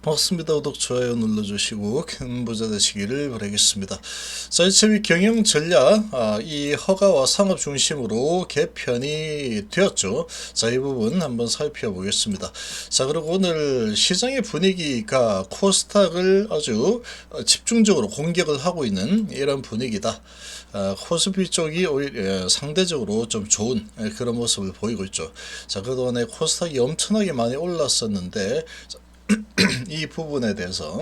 반갑습니다. 구독, 좋아요 눌러주시고 큰 부자 되시기를 바라겠습니다. 자, HB 경영 전략, 아, 이 허가와 상업 중심으로 개편이 되었죠. 자, 이 부분 한번 살펴보겠습니다. 자, 그리고 오늘 시장의 분위기가 코스닥을 아주 어, 집중적으로 공격을 하고 있는 이런 분위기다. 아, 코스피 쪽이 오히려 예, 상대적으로 좀 좋은 예, 그런 모습을 보이고 있죠. 자, 그동안에 코스닥이 엄청나게 많이 올랐었는데, 자, 이 부분에 대해서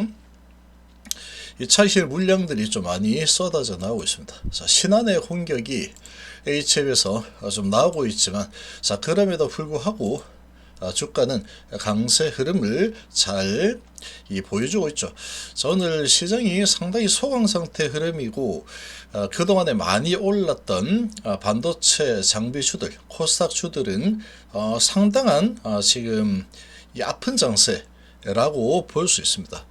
이 차익실 물량들이 좀 많이 쏟아져 나오고 있습니다. 자, 신한의 공격이 HF에서 좀 나오고 있지만, 자, 그럼에도 불구하고 아, 주가는 강세 흐름을 잘 이, 보여주고 있죠. 자, 오늘 시장이 상당히 소강 상태 흐름이고 아, 그동안에 많이 올랐던 아, 반도체 장비주들, 코스닥 주들은 어, 상당한 아, 지금 이 아픈 장세 라고 볼 수 있습니다.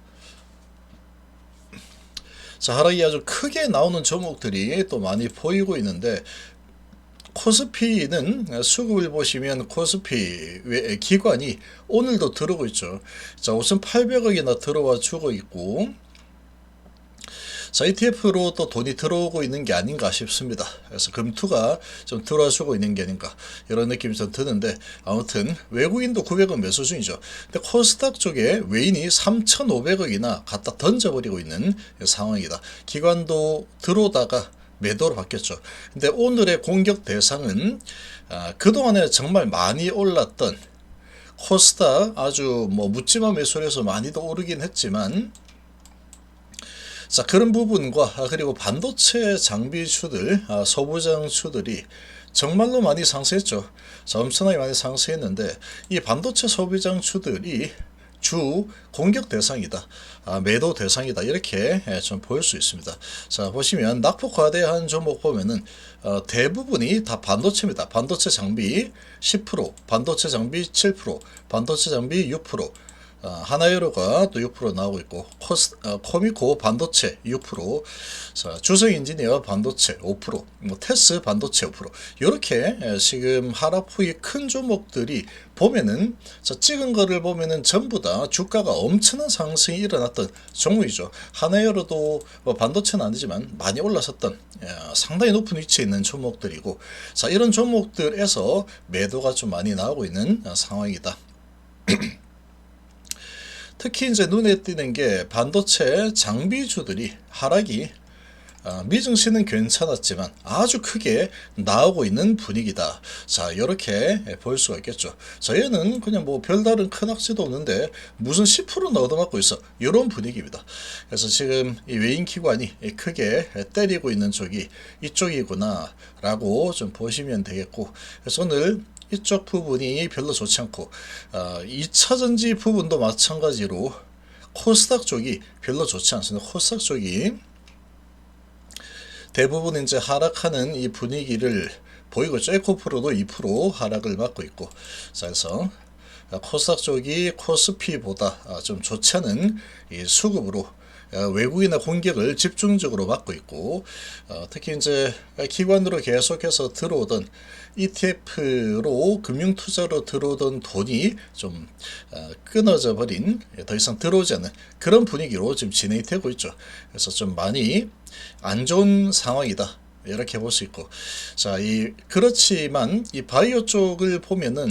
자, 하락이 아주 크게 나오는 종목들이 또 많이 보이고 있는데 코스피는 수급을 보시면 코스피 외 기관이 오늘도 들어오고 있죠. 자, 우선 800억이나 들어와 주고 있고 자, ETF로 또 돈이 들어오고 있는 게 아닌가 싶습니다. 그래서 금투가 좀 들어와 주고 있는 게 아닌가 이런 느낌이 좀 드는데 아무튼 외국인도 900억 매수 중이죠. 근데 코스닥 쪽에 외인이 3,500억이나 갖다 던져버리고 있는 상황이다. 기관도 들어오다가 매도로 바뀌었죠. 근데 오늘의 공격 대상은 아, 그동안에 정말 많이 올랐던 코스닥 아주 뭐 묻지마 매수를 해서 많이도 오르긴 했지만 자 그런 부분과 아, 그리고 반도체 장비주들 아, 소부장주들이 정말로 많이 상승했죠. 자 엄청나게 많이 상승했는데 이 반도체 소비장주들이 주 공격 대상이다. 아, 매도 대상이다. 이렇게 예, 좀 보일 수 있습니다. 자, 보시면 낙폭과대한 종목 보면은 어, 대부분이 다 반도체입니다. 반도체 장비 10%, 반도체 장비 7%, 반도체 장비 6%, 어, 하나유로가 또 6% 나오고 있고 코스, 어, 코미코 반도체 6%, 자, 주성 인지니어 반도체 5%, 뭐 테스 반도체 5% 이렇게 지금 하락 후에 큰 종목들이 보면은 자, 찍은 거를 보면은 전부 다 주가가 엄청난 상승이 일어났던 종목이죠. 하나유로도 뭐 반도체는 아니지만 많이 올랐었던 예, 상당히 높은 위치에 있는 종목들이고 자 이런 종목들에서 매도가 좀 많이 나오고 있는 어, 상황이다. 특히 이제 눈에 띄는 게 반도체 장비주들이 하락이 아, 미증시는 괜찮았지만 아주 크게 나오고 있는 분위기다. 자, 이렇게 볼 수가 있겠죠. 자, 얘는 그냥 뭐 별다른 큰 악재도 없는데 무슨 10%나 얻어맞고 있어. 이런 분위기입니다. 그래서 지금 이 외인 기관이 크게 때리고 있는 쪽이 이쪽이구나 라고 좀 보시면 되겠고. 그래서 오늘 이쪽 부분이 별로 좋지 않고 어, 2차 전지 부분도 마찬가지로 코스닥 쪽이 별로 좋지 않습니다. 코스닥 쪽이 대부분 이제 하락하는 이 분위기를 보이고 있죠. 에코프로도 2% 하락을 맞고 있고 자, 그래서 코스닥 쪽이 코스피보다 좀 좋지 않은 이 수급으로 외국인의 공격을 집중적으로 받고 있고 어, 특히 이제 기관으로 계속해서 들어오던 ETF로 금융 투자로 들어오던 돈이 좀 어, 끊어져 버린 더 이상 들어오지 않는 그런 분위기로 지금 진행이 되고 있죠. 그래서 좀 많이 안 좋은 상황이다. 이렇게 볼 수 있고 자 이 그렇지만 이 바이오 쪽을 보면은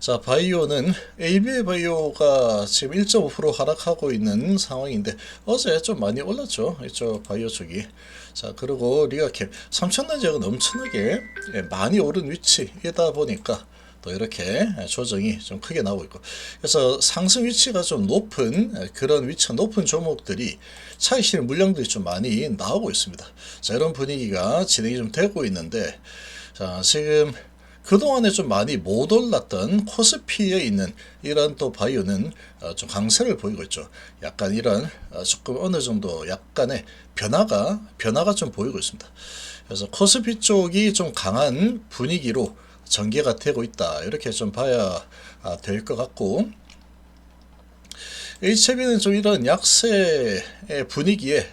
자, 바이오는 AB 바이오가 지금 1.5% 하락하고 있는 상황인데 어제 좀 많이 올랐죠. 이쪽 바이오 쪽이. 자, 그리고 리가캡 3천단 지역은 엄청나게 예, 많이 오른 위치이다 보니까 또 이렇게 조정이 좀 크게 나오고 있고 그래서 상승 위치가 좀 높은 그런 위치가 높은 종목들이 차익 실현 물량들이 좀 많이 나오고 있습니다. 자, 이런 분위기가 진행이 좀 되고 있는데 자, 지금 그동안에 좀 많이 못 올랐던 코스피에 있는 이런 또 바이오는 어, 좀 강세를 보이고 있죠. 약간 이런 어, 조금 어느 정도 약간의 변화가 변화가 좀 보이고 있습니다. 그래서 코스피 쪽이 좀 강한 분위기로 전개가 되고 있다. 이렇게 좀 봐야 아, 될것 같고 HB는 좀 이런 약세의 분위기에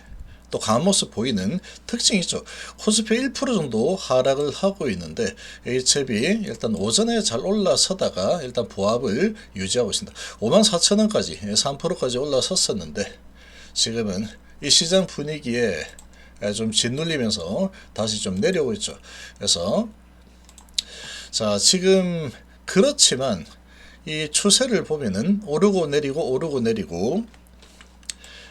또 강한 모습 보이는 특징이 있죠. 코스피 1% 정도 하락을 하고 있는데 HLB 일단 오전에 잘 올라서다가 일단 보합을 유지하고 있습니다. 54,000원까지 3%까지 올라섰었는데 지금은 이 시장 분위기에 좀 짓눌리면서 다시 좀 내려오고 있죠. 그래서 자 지금 그렇지만 이 추세를 보면은 오르고 내리고 오르고 내리고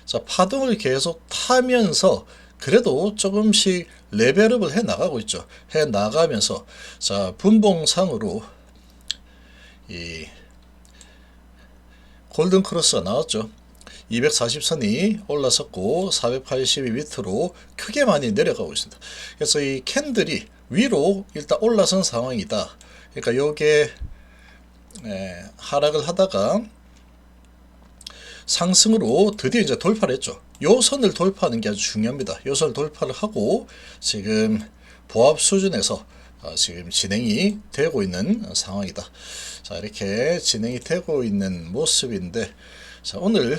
자 파동을 계속 타면서 그래도 조금씩 레벨업을 해 나가고 있죠. 해 나가면서 자 분봉상으로 이 골든 크로스가 나왔죠. 240선이 올라섰고 480이 밑으로 크게 많이 내려가고 있습니다. 그래서 이 캔들이 위로 일단 올라선 상황이다. 그러니까 요게 에, 하락을 하다가 상승으로 드디어 이제 돌파를 했죠. 요 선을 돌파하는 게 아주 중요합니다. 요 선을 돌파를 하고 지금 보합 수준에서 어, 지금 진행이 되고 있는 상황이다. 자, 이렇게 진행이 되고 있는 모습인데 자, 오늘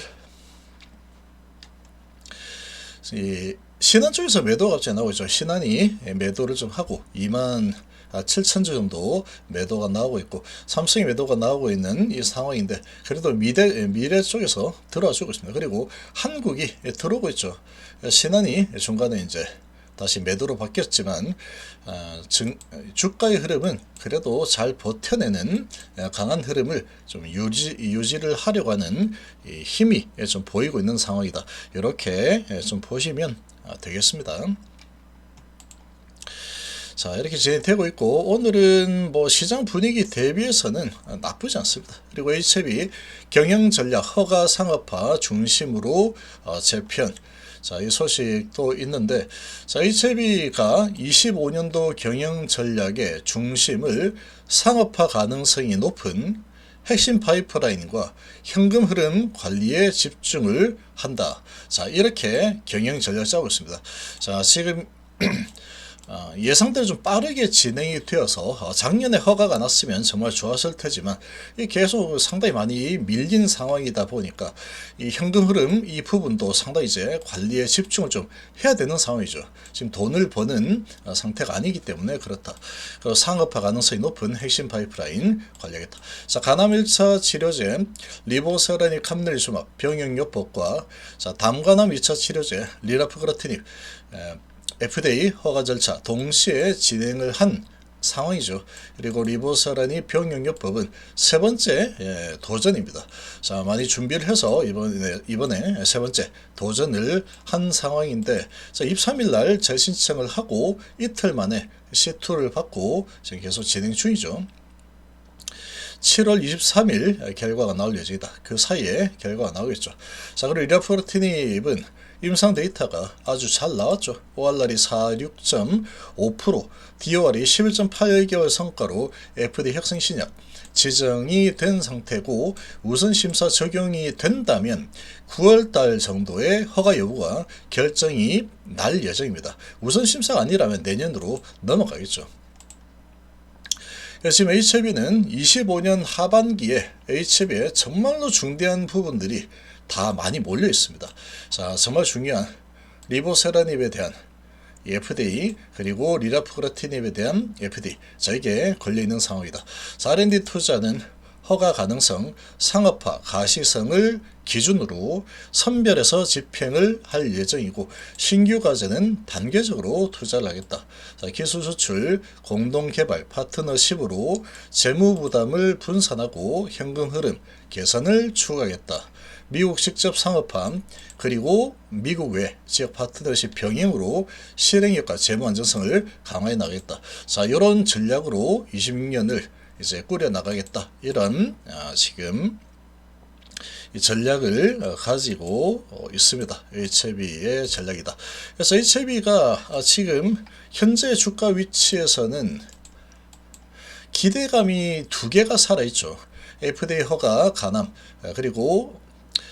이 신한 쪽에서 매도가 갑자기 나오고 있죠. 신한이 매도를 좀 하고 2만 7천 주 정도 매도가 나오고 있고 삼성이 매도가 나오고 있는 이 상황인데 그래도 미래 미래 쪽에서 들어와 주고 있습니다. 그리고 한국이 들어오고 있죠. 신한이 중간에 이제 다시 매도로 바뀌었지만 어, 증, 주가의 흐름은 그래도 잘 버텨내는 어, 강한 흐름을 좀 유지 유지를 하려고 하는 이 힘이 좀 보이고 있는 상황이다. 이렇게 좀 보시면 아, 되겠습니다. 자 이렇게 진행되고 있고 오늘은 뭐 시장 분위기 대비해서는 나쁘지 않습니다. 그리고 HCB 경영 전략 허가 상업화 중심으로 어, 재편 자, 이 소식도 있는데, 자, HLB가 25년도 경영 전략의 중심을 상업화 가능성이 높은 핵심 파이프라인과 현금 흐름 관리에 집중을 한다. 자, 이렇게 경영 전략을 짜고 있습니다. 자, 지금 어, 예상대로 좀 빠르게 진행이 되어서 어, 작년에 허가가 났으면 정말 좋았을 테지만 이 계속 상당히 많이 밀린 상황이다 보니까 이 현금 흐름 이 부분도 상당히 이제 관리에 집중을 좀 해야 되는 상황이죠. 지금 돈을 버는 어, 상태가 아니기 때문에 그렇다. 그 상업화 가능성이 높은 핵심 파이프라인 관리하겠다. 자, 간암 1차 치료제 리보세라닉 감넬주막 병역요법과 자, 담간암 2차 치료제 리라프그라티닙 FDA 허가 절차 동시에 진행을 한 상황이죠. 그리고 리보사라니 병용요법은 세 번째 예, 도전입니다. 자 많이 준비를 해서 이번에 이번에 세 번째 도전을 한 상황인데 자 23일 날 재신청을 하고 이틀 만에 C2를 받고 지금 계속 진행 중이죠. 7월 23일 결과가 나올 예정이다. 그 사이에 결과가 나오겠죠. 자, 그리고 이라프로티닙은 임상 데이터가 아주 잘 나왔죠. ORR이 46.5%, DOR이 11.8개월 성과로 FDA 혁신 신약 지정이 된 상태고 우선 심사 적용이 된다면 9월 달 정도의 허가 여부가 결정이 날 예정입니다. 우선 심사가 아니라면 내년으로 넘어가겠죠. 지금 HB는 25년 하반기에 HB에 정말로 중대한 부분들이 다 많이 몰려 있습니다. 자, 정말 중요한 리보세라닙에 대한 FDA 그리고 리라프그라티닙에 대한 FDA 자 이게 걸려 있는 상황이다. 자, R&D 투자는 허가 가능성, 상업화, 가시성을 기준으로 선별해서 집행을 할 예정이고 신규 과제는 단계적으로 투자를 하겠다. 자, 기술 수출, 공동 개발, 파트너십으로 재무 부담을 분산하고 현금 흐름 개선을 추구하겠다. 미국 직접 상업함 그리고 미국 외 지역 파트너십 병행으로 실행력과 재무 안정성을 강화해 나가겠다. 자, 이런 전략으로 26년을 이제 꾸려 나가겠다. 이런 아, 지금 이 전략을 어, 가지고 어, 있습니다. HLB의 전략이다. 그래서 HLB가 아, 지금 현재 주가 위치에서는 기대감이 두 개가 살아있죠. FDA 허가 간암 아, 그리고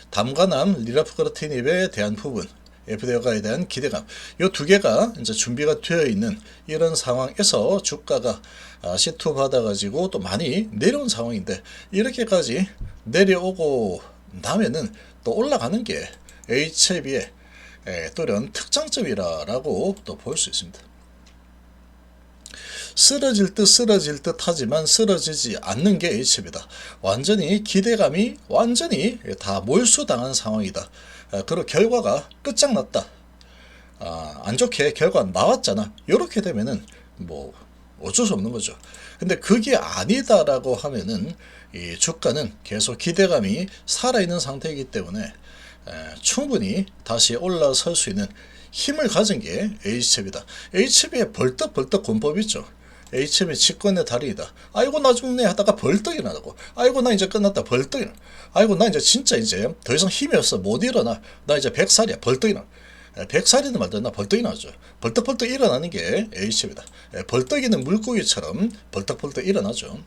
담관암 리라프그라티닙에 대한 부분 FDA에 대한 기대감 이 두 개가 이제 준비가 되어 있는 이런 상황에서 주가가 C2 받아가지고 또 많이 내려온 상황인데 이렇게까지 내려오고 나면은 또 올라가는 게 HLB의 예, 또 이런 특장점이라고 또 볼 수 있습니다. 쓰러질 듯 쓰러질 듯 하지만 쓰러지지 않는 게 H입니다. 완전히 기대감이 완전히 다 몰수당한 상황이다. 아, 그리고 결과가 끝장났다. 아, 안 좋게 결과 나왔잖아. 이렇게 되면은 뭐 어쩔 수 없는 거죠. 근데 그게 아니다라고 하면은 이 주가는 계속 기대감이 살아있는 상태이기 때문에 에, 충분히 다시 올라설 수 있는 힘을 가진 게 HCB다. HCB의 벌떡벌떡 권법이 있죠. HCB 직권의 달인이다. 아이고 나 죽네 하다가 벌떡 일어나고 아이고 나 이제 끝났다 벌떡 일어나. 아이고 나 이제 진짜 이제 더 이상 힘이 없어 못 일어나. 나 이제 100살이야 벌떡 일어나. 100살이든 말든 나 벌떡 일어나죠. 벌떡벌떡 일어나는 게 H입니다. 벌떡이는 물고기처럼 벌떡벌떡 일어나죠.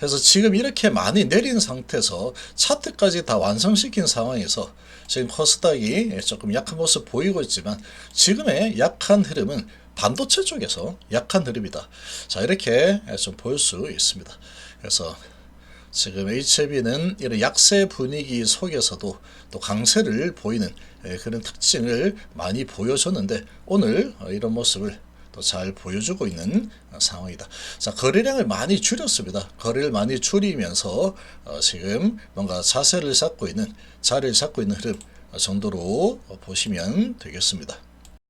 그래서 지금 이렇게 많이 내린 상태에서 차트까지 다 완성시킨 상황에서 지금 코스닥이 조금 약한 모습 보이고 있지만 지금의 약한 흐름은 반도체 쪽에서 약한 흐름이다. 자 이렇게 좀 볼 수 있습니다. 그래서 지금 HLB는 이런 약세 분위기 속에서도 또 강세를 보이는 예, 그런 특징을 많이 보여줬는데 오늘 어, 이런 모습을 또 잘 보여주고 있는 어, 상황이다. 자 거래량을 많이 줄였습니다. 거래를 많이 줄이면서 어, 지금 뭔가 자세를 잡고 있는 자리를 잡고 있는 흐름 정도로 보시면 되겠습니다.